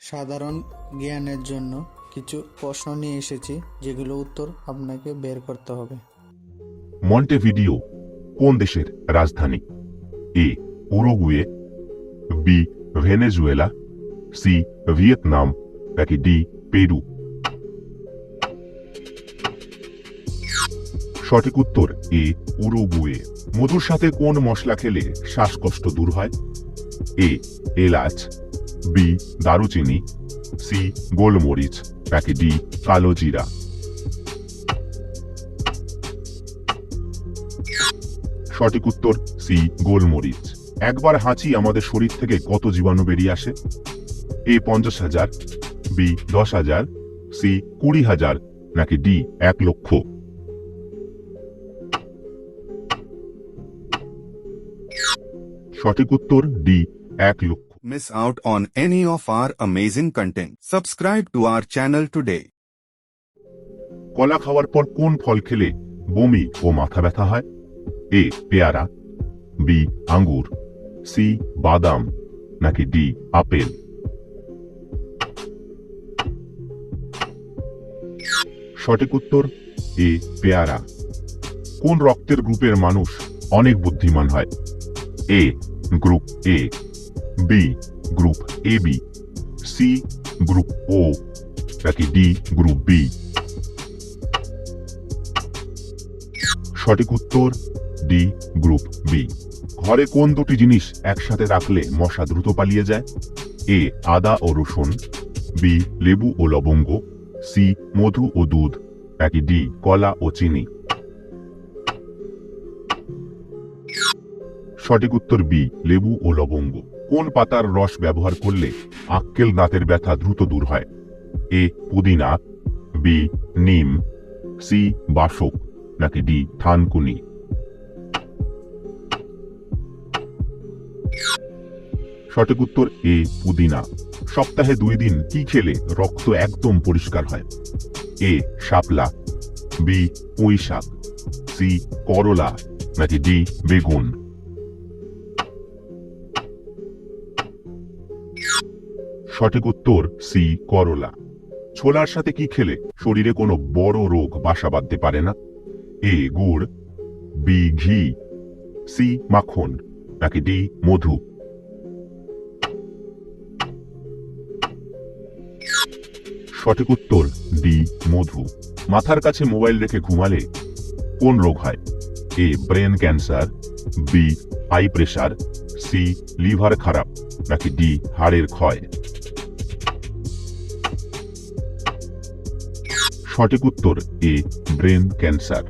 সাধারণ জ্ঞানের জন্য কিছু প্রশ্ন নিয়ে এসেছি, যেগুলো উত্তর আপনাকে বের করতে হবে। মন্টেভিডিও কোন দেশের রাজধানী? A, Uruguay, B, Venezuela, C, Vietnam, নাকি ডি, পেরু? সঠিক উত্তর, এ, উরুগুয়ে। মধুর সাথে কোন মশলা খেলে শ্বাসকষ্ট দূর হয়? এ, এলাচ বি দারুচিনি সি গোলমরিচ নাকি ডি কালো জিরা। সঠিক উত্তর সি গোলমরিচ। একবার হাঁচি আমাদের শরীর থেকে কত জীবাণু বেরিয়ে আসে? এ পঞ্চাশ হাজার বি দশ হাজার সি কুড়ি হাজার, নাকি ডি এক লক্ষ। সঠিক উত্তর ডি এক লক্ষ। Miss out on any of our amazing content. Subscribe to our channel today. কলা খাওয়ার পর কোন ফল খেলে বমি ও মাথা ব্যথা হয়? এ, পেয়ারা বি আঙ্গুর সি বাদাম, নাকি ডি আপেল? সঠিক উত্তর এ পেয়ারা। কোন রক্তের গ্রুপের মানুষ অনেক বুদ্ধিমান হয়? A group A B group A B C group নাকি ডি গ্রুপ বি সঠিক উত্তর ডি গ্রুপ বি ঘরে কোন দুটি জিনিস একসাথে রাখলে মশা দ্রুত পালিয়ে যায়? এ আদা ও রসুন। বি লেবু ও লবঙ্গ। সি মধু ও দুধ। নাকি ডি কলা ও চিনি। সঠিক উত্তর বি, লেবু ও লবঙ্গ। কোন পাতার রস ব্যবহার করলে আক্কেল দাঁতের ব্যথা দ্রুত দূর হয়? এ, পুদিনা, বি, নিম, সি, বাসক, নাকি ডি, থানকুনি? সঠিক উত্তর এ, পুদিনা। সপ্তাহে দুই দিন কি খেলে রক্ত একদম পরিষ্কার হয়? এ, শাপলা, বি পুঁই শাক সি, করলা, নাকি ডি, বেগুন? সঠিক উত্তর সি, করলা। ছোলার সাথে কি খেলে শরীরে কোনো বড় রোগ বাসা বাঁধতে পারে না? এ, গুড়, বি, ঘি, সি, মাখন, নাকি ডি, মধু? সঠিক উত্তর ডি, মধু। মাথার কাছে মোবাইল রেখে ঘুমালে কোন রোগ হয়? A, brain cancer, B, high pressure C, liver খারাপ, নাকি ডি, হাড়ের ক্ষয়? সঠিক উত্তর এ ব্রেন ক্যান্সার।